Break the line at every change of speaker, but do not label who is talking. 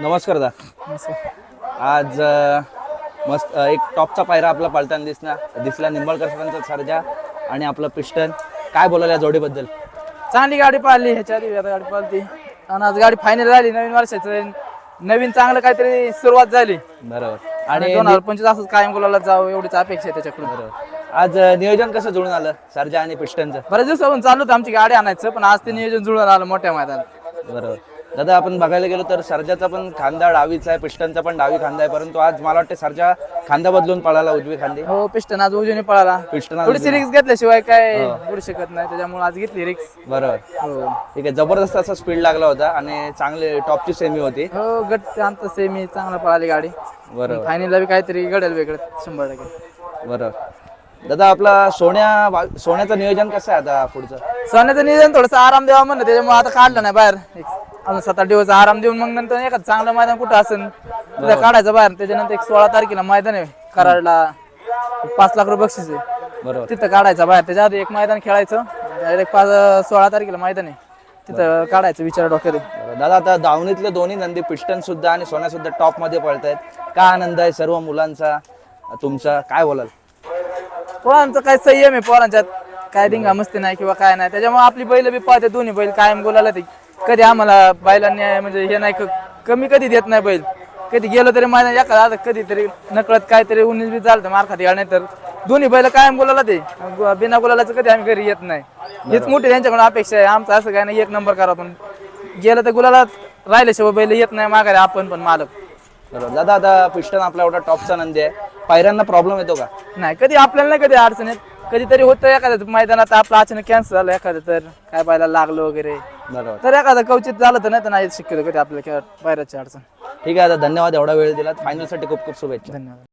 नमस्कार दा. आज मस्त एक टॉपचा पायरा आपला पळताना दिसला दिसला निंबाळकर सरांचा सर्जा आणि आपलं पिस्टन. काय बोलाल या जोडीबद्दल?
चांगली गाडी पाहिली ह्याच्या आधी आता गाडी पाहिली आणि आज गाडी फायनल झाली नवीन वर्षाचं नवीन चांगलं काहीतरी सुरुवात झाली.
बरोबर.
आणि
आणि
दोन हजार पंचवीस असंच कायम गुलाला जावं एवढीच अपेक्षा आहे त्याच्याकडून.
बरोबर. आज नियोजन कसं जुळून आलं सर्जा आणि पिस्टनचं?
बऱ्याच दिवसापासून चालू होतं आमची गाडी आणायचं पण आज ते नियोजन जुळून आलं मोठ्या मैदानात.
बरोबर. दादा आपण बघायला गेलो तर सर्जाचा पण खांदा डावीचा आहे पिस्टनचा पण डावी खांदा आहे परंतु आज मला वाटतं सर्जा खांदा बदलून पळाला उजवी खांदी.
हो पिस्टन आज उजवीने पळाला.
पिस्टन आज
थोडीशी रिक्स घेतल्याशिवाय काय करू शकत नाही त्याच्यामुळे आज घेतली रिक्स
बरोबर.
हो.
ठीक आहे जबरदस्त असा स्पीड लागला होता आणि चांगली टॉपची सेमी होती.
हो गट आमचं सेमी चांगला पळाली गाडी.
बरोबर.
फायनलला बी काहीतरी घडेल वेगळं शंभर टक्के.
बरोबर. दादा आपला सोन्या सोन्याचं नियोजन कसं आहे आता पुढचं?
सोन्याचं नियोजन थोडंसं आराम द्यावा म्हणलं त्याच्यामुळे आता काढलं नाही बाहेर. अजून सात आठ दिवस आराम देऊन मग नंतर एखादं चांगलं मैदान कुठं असेल तिथं काढायचं बाहेर त्याच्यानंतर एक सोळा तारखेला मैदान आहे कराडला पाच लाख रुपये बक्षीस आहे.
बरोबर.
तिथं काढायचं बाहेर त्याच्या आधी एक मैदान खेळायचं डायरेक्ट पाच सोळा तारखेला मैदान आहे. तिथं काढायचं विचार.
बरोबर. दादा आता दावणीतले दोन्ही नंदी पिस्टन सुद्धा आणि सोन्या सुद्धा टॉपमध्ये पळतायत. काय आनंद आहे सर्व मुलांचा? तुमचा काय बोलाल?
पोरांचं काय संयम आहे पोरांच्यात? काय धिंगा मस्ती नाही किंवा काय नाही. त्याच्यामुळे आपली बैल बी पाहते दोन्ही बैल कायम बोलायला ते कधी आम्हाला बैलांनी म्हणजे हे नाही क- कमी कधी देत नाही बैल. कधी गेलो तरी माझ्या एखादा आता कधीतरी नकळत काहीतरी उन्नीस बी चालतं मारखात याळ नाही तर दोन्ही बैल कायम बोलायला ते ग- बिना बोलायचं कधी आम्ही घरी येत नाही. हेच मोठी त्यांच्याकडून अपेक्षा आहे. आमचं असं काय नाही. एक नंबर करा पण गेलं तर गुलाला राहिल्याशिवाय बैल येत नाही. माघारी आपण पण मालक.
बरोबर. दादा आता पिस्टन आपला एवढा टॉपचा नंदी आहे. पायऱ्यांना प्रॉब्लेम येतो का?
नाही कधी आपल्याला नाही कधी अडचण येत. कधीतरी होतं एखाद्या मैदानात आपलं अचानक कॅन्सल झालं एखादं तर. काय पाहायला लागलं वगैरे.
बरोबर.
तर एखादं कवचित झालं तर नाही तर नाही शक्यतो कधी आपल्याला बाहेरची अडचण.
ठीक आहे दादा धन्यवाद एवढा वेळ दिलात. फायनलसाठी खूप खूप शुभेच्छा.
धन्यवाद.